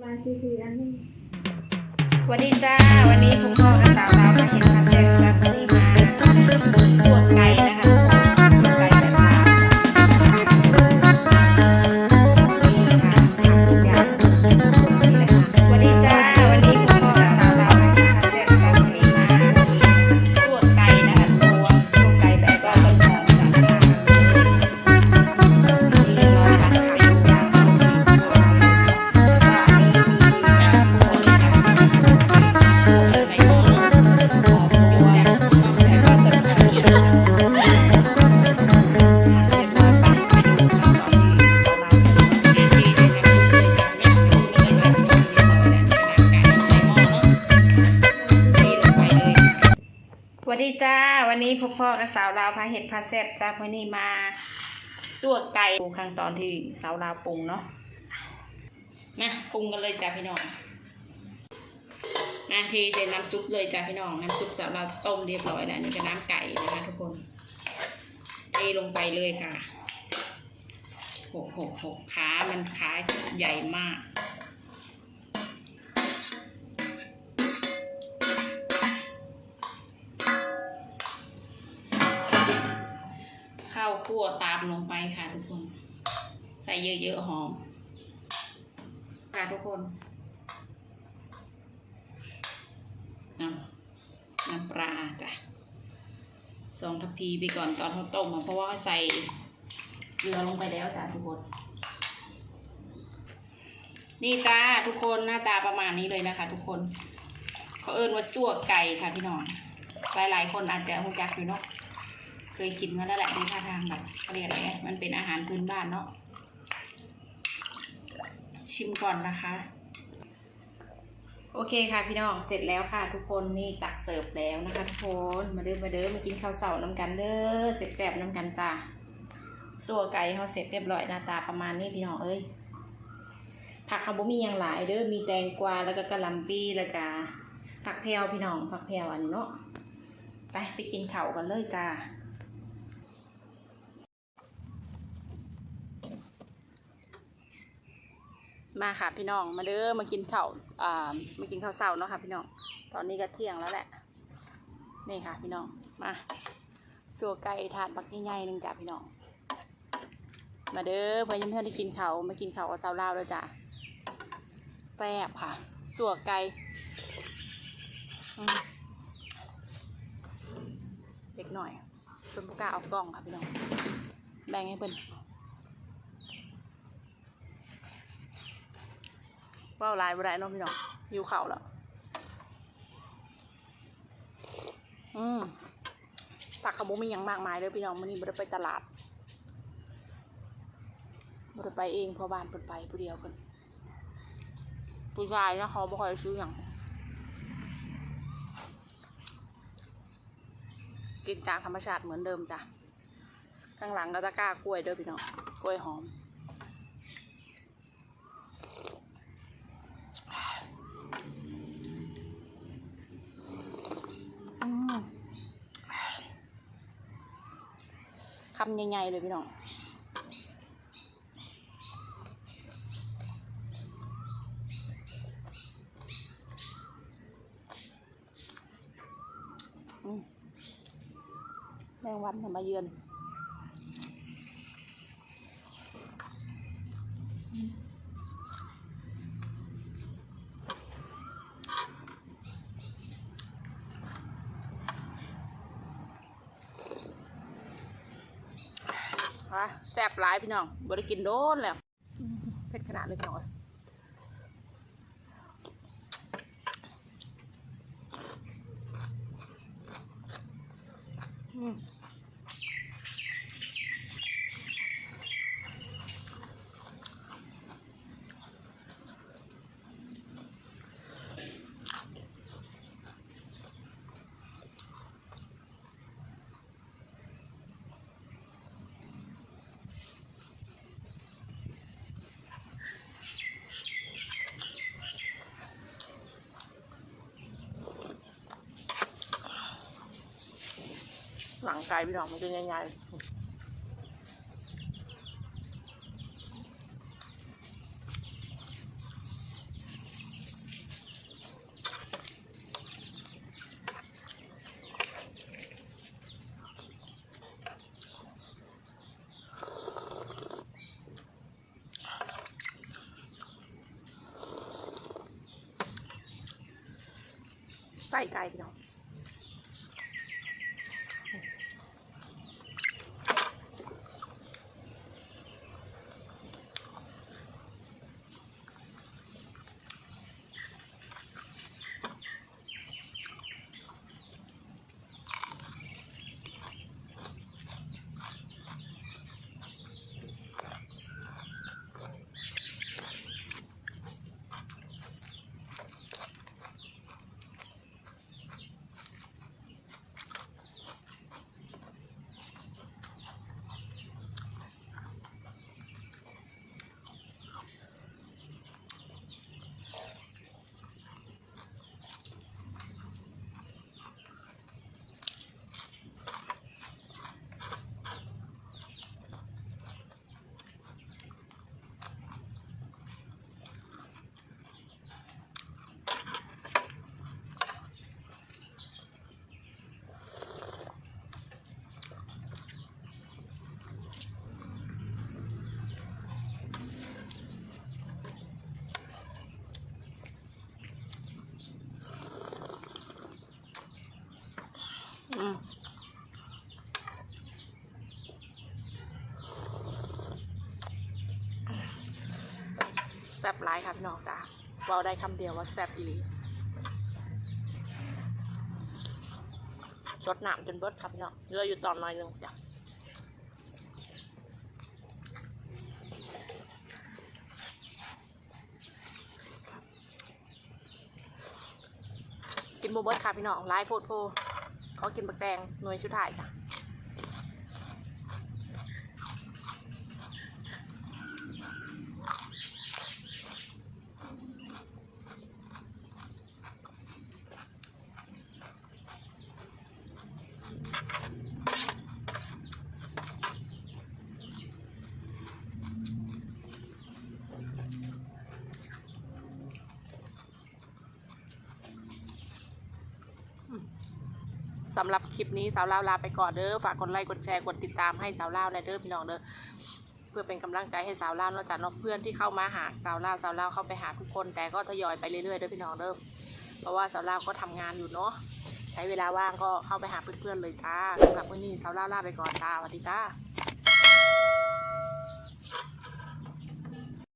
มาซีซีอันนี้สวัสดีจ้า วันนี้คุณพ่อกับสาวเรามาเห็นคำแรกจากแบบนี้มาสวดไก่ จ้า วันนี้พ่อพ่อกับสาวลาวพาเห็ดพาแซ่บจ้าวันนี้มาสวดไก่ปรุงขั้นตอนที่สาวลาวปรุงเนาะมาปรุงกันเลยจ้าพี่น้องนาทีเสร็จน้ำซุปเลยจ้าพี่น้องน้ำซุปสาวลาวต้มเรียบร้อยแล้วนี่เป็นน้ำไก่นะคะทุกคนเทลงไปเลยค่ะหกหกหกขามันขาใหญ่มาก คั่วตามลงไปค่ะทุกคน ใส่เยอะๆหอม ค่ะทุกคนน้ำน้ำปลาจ้ะสองทัพพีไปก่อนตอนเขาต้มเพราะว่าเขาใส่เกลือลงไปแล้วจ้ะทุกคน นี่จ้าทุกคนหน้าตาประมาณนี้เลยนะคะ ทุกคนเขาเอิ้นว่าซั่วไก่ค่ะพี่น้องหลายๆคนอาจจะรู้จักอยู่เนาะ เคยกินมาแล้วแหละดูท่าทางแบบเขาเรียกอะไรนะมันเป็นอาหารพื้นบ้านเนาะชิมก่อนนะคะ โอเคค่ะพี่น้องเสร็จแล้วค่ะ ทุกคนนี่ตักเสิร์ฟแล้วนะคะทุกคนมาเด้อมาเด้อมากินข้าวเสาน้ำกันเด้อเสร็จแสบน้ำกันจ้าสัวไก่เขาเสร็จเรียบร้อยหน้าตาประมาณนี้พี่น้องเอ้ยผักคาบุมีอย่างหลายเด้อมีแตงกวาแล้วก็กะหล่ำปีแล้วก็ผักแพรวพี่น้องผักแพรวอันนี้เนาะไปไปกินข้าวกันเลยจ้า มาค่ะพี่น้องมาเด้อมากินข้าวอ่ามากินข้าวเช้าเนาะค่ะพี่น้องตอนนี้ก็เที่ยงแล้วแหละนี่ค่ะ พี่น้องมาสัวไก่ถาดบักใหญ่ๆหนึ่งจ้ะพี่น้องมาเด้อเพื่อนเพื่อนที่กินข้าวมากินข้าวกับสาวลาวเลยจ้ะแซ่บค่ะสัวไก่เด็กหน่อยเพิ่นบ่กล้าเอากล้องค่ะพี่น้องแบ่งให้เพิ่น ว่าวลายบ่ได้เนาะพี่น้องหิวเข่าแล้วอืมผักขมุมีอย่างมากมายเลยพี่น้องมันนี้บ่ได้ไปตลาดบ่ได้ไปเองพราะบ้านเพิ่นไปผู้เดียวเพิ่นผู้ชายนะเขาบ่ค่อยซื้ออย่างกินจากธรรมชาติเหมือนเดิมจ้ะข้างหลังก็ตะกร้ากล้วยเด้อพี่น้องกล้วยหอม อืม คำใหญ่ๆเลยพี่น้องแมงวันทำมาเยือน แซ่บหลายพี่น้องบริกินโดนแล้วเผ็ดขนาดเลยพี่น้องเอ้ยอืม ลังไก่พี่น้องมันจะใหญ่ใส่ไก่พี่น้อ แซ่บหลายค่ะพี่น้องจ้าเว้าได้คำเดียวว่าแซ่บอีหลีรดน้ำจนเบิดครับพี่น้องเหลืออยู่ตอนน้อยนึงจ้ะกินโบเบิร์ตค่ะพี่น้องหลายโพดโพเขากินบักแดงหน่วยชุดถ่ายจ้ะ สำหรับคลิปนี้สาวลาวลาไปก่อนเด้อฝากกดไลค์กดแชร์กดติดตามให้สาวลาวในเด้อพี่น้องเด้อเพื่อเป็นกำลังใจให้สาวลาวนอกจากน้องเพื่อนที่เข้ามาหาสาวลาวสาวลาวเข้าไปหาทุกคน แต่ก็ทยอยไปเรื่อยๆเด้อพี่น้องเด้อเพราะว่าสาวลาวก็ทำงานอยู่เนาะใช้เวลาว่างก็เข้าไปหาเพื่อนๆเลยจ้าสำหรับวันนี้สาวลาวลาไปก่อนจ้าสวัสดีจ้า